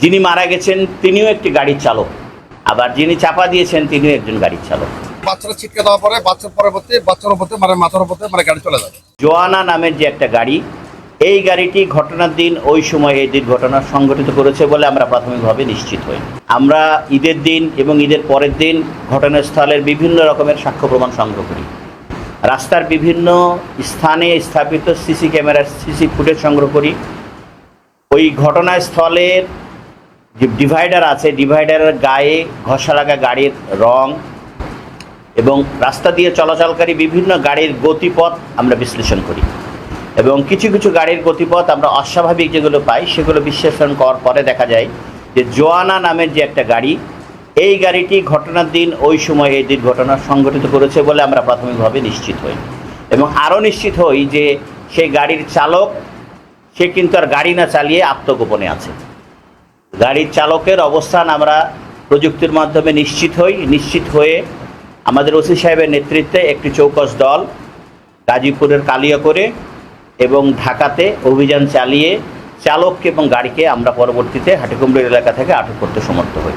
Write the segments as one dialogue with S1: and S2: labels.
S1: যিনি মারা গেছেন তিনিও একটি গাড়ির চালক। আবার যিনি চাপা দিয়েছেন তিনিও একজন গাড়ির চালক।
S2: বাচ্চারা ছিটকে দেওয়ার পরে বাচ্চার পরবর্তী বাচ্চার উপরে মানে মাথার উপরে মানে গাড়ি চলে যাবে
S1: জোয়ানা নামের যে একটা গাড়ি এই গাড়িটি ঘটনার দিন ওই সময় এই দুর্ঘটনা সংঘটিত করেছে বলে আমরা প্রাথমিকভাবে নিশ্চিত হই। আমরা ঈদের দিন এবং ঈদের পরের দিন ঘটনাস্থলের বিভিন্ন রকমের সাক্ষ্য প্রমাণ সংগ্রহ করি। রাস্তার বিভিন্ন স্থানে স্থাপিত সিসি ক্যামেরার সিসি ফুটেজ সংগ্রহ করি। ওই ঘটনাস্থলের যে ডিভাইডার আছে ডিভাইডারের গায়ে ঘষা লাগা গাড়ির রং এবং রাস্তা দিয়ে চলাচলকারী বিভিন্ন গাড়ির গতিপথ আমরা বিশ্লেষণ করি এবং কিছু কিছু গাড়ির গতিপথ আমরা অস্বাভাবিক যেগুলো পাই, সেগুলো বিশ্লেষণ করার পরে দেখা যায় যে জোয়ানা নামের যে একটা গাড়ি, এই গাড়িটি ঘটনার দিন ওই সময় এই দুর্ঘটনা সংঘটিত করেছে বলে আমরা প্রাথমিকভাবে নিশ্চিত হই এবং আরও নিশ্চিত হই যে সেই গাড়ির চালক, সে কিন্তু আর গাড়ি না চালিয়ে আত্মগোপনে আছে। গাড়ির চালকের অবস্থান আমরা প্রযুক্তির মাধ্যমে নিশ্চিত হই, নিশ্চিত হয়ে আমাদের ওসি সাহেবের নেতৃত্বে একটি চৌকস দল গাজীপুরের কালিয়া করে এবং ঢাকাতে অভিযান চালিয়ে চালককে এবং গাড়িকে আমরা পরবর্তীতে হাটিকুমড়ির এলাকা থেকে আটক করতে সমর্থ হই।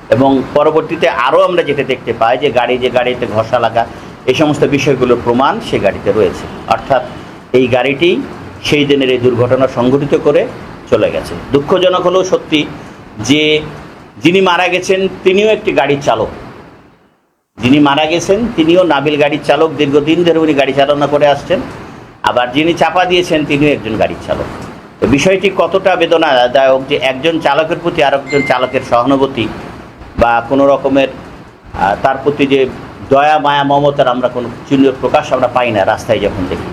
S1: এবং পরবর্তীতে আরও আমরা যেটা দেখতে পাই যে গাড়ি, যে গাড়িতে ঘষা লাগা এই সমস্ত বিষয়গুলোর প্রমাণ সে গাড়িতে রয়েছে। অর্থাৎ এই গাড়িটি সেই দিনের এই দুর্ঘটনা সংঘটিত করে চলে গেছে। দুঃখজনক হলেও সত্যি যে যিনি মারা গেছেন, তিনিও একটি গাড়ির চালক। যিনি মারা গেছেন, তিনিও নাবিল গাড়ির চালক, দীর্ঘদিন ধরে উনি গাড়ি চালনা করে আসছেন। আবার যিনি চাপা দিয়েছেন, তিনিও একজন গাড়ির চালক। তো বিষয়টি কতটা বেদনাদায়ক যে একজন চালকের প্রতি আর একজন চালকের সহানুভূতি বা কোনো রকমের তার প্রতি যে দয়া, মায়া, মমতার আমরা কোনো চিহ্ন প্রকাশ আমরা পাই না রাস্তায় যখন দেখি।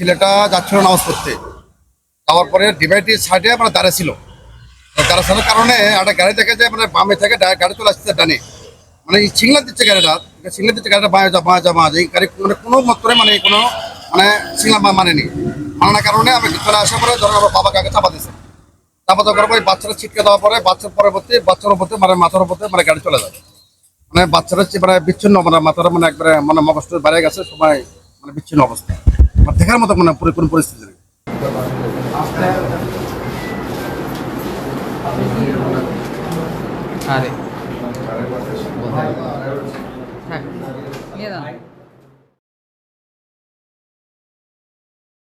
S2: ছেলেটা যাচ্ছিল নামাজ পড়তে। যাওয়ার পরে ডিভাইডের সাইডে মানে দাঁড়িয়ে ছিল। দাঁড়ানোর কারণে একটা গাড়ি দেখে যে মানে বামে থেকে গাড়ি চলে আসছে ডানে। মানে সিগনাল দিচ্ছে গাড়িটা সিগনাল দিচ্ছে গাড়িটা বাঁয়ে যা বাঁয়ে যা বাঁ। এই গাড়ি মানে কোনো মাত্রে মানে কোনো মানে সিগনাল মানেনি। মানার কারণে আমি চলে আসার পরে ধরো আমার বাবাকে আগে চাপা দিয়েছে। চাপা দেওয়ার পরে বাচ্চারা ছিটকে দেওয়ার পরে বাচ্চার পরবর্তী বাচ্চার উপরে মানে মাথার উপরে মানে গাড়ি চলে যাবে মানে বাচ্চারা হচ্ছে মানে বিচ্ছিন্ন মানে মাথার মানে একবারে মানে মগজটা বাইরে গেছে, সবাই মানে বিচ্ছিন্ন অবস্থা। মানে দেখার মতো মানে পুরো কোনো পরিস্থিতি নেই
S3: আরে হ্যাঁ নিয়ে যান